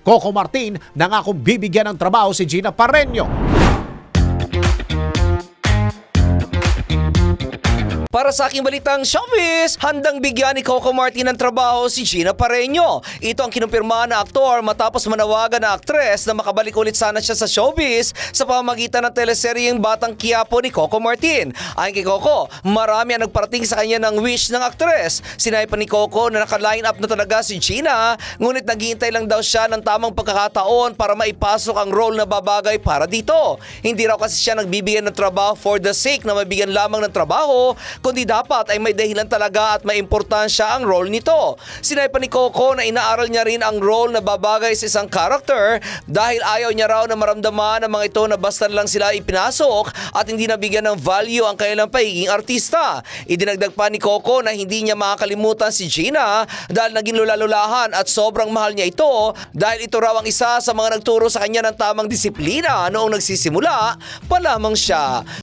Coco Martin nangakong bibigyan ng trabaho si Gina Pareño. Para sa aking balitang showbiz, handang bigyan ni Coco Martin ng trabaho si Gina Pareño. Ito ang kinumpirma na aktor matapos manawagan na aktres na makabalik ulit sana siya sa showbiz sa pamamagitan ng teleseryeng Batang Quiapo ni Coco Martin. Ayon kay Coco, marami ang nagparating sa kanya ng wish ng aktres. Sinabi pa ni Coco na naka-line up na talaga si Gina, ngunit naghihintay lang daw siya ng tamang pagkakataon para maipasok ang role na babagay para dito. Hindi raw kasi siya nagbibigyan ng trabaho for the sake na mabigyan lamang ng trabaho, kundi dapat ay may dahilan talaga at may importansya ang role nito. Sinabi pa ni Coco na inaaral niya rin ang role na babagay sa isang character dahil ayaw niya raw na maramdaman ng mga ito na basta lang sila ipinasok at hindi nabigyan ng value ang kanilang pagiging artista. Idinagdag pa ni Coco na hindi niya makakalimutan si Gina dahil naging lulalulahan at sobrang mahal niya ito dahil ito raw ang isa sa mga nagturo sa kanya ng tamang disiplina noong nagsisimula pa lamang siya.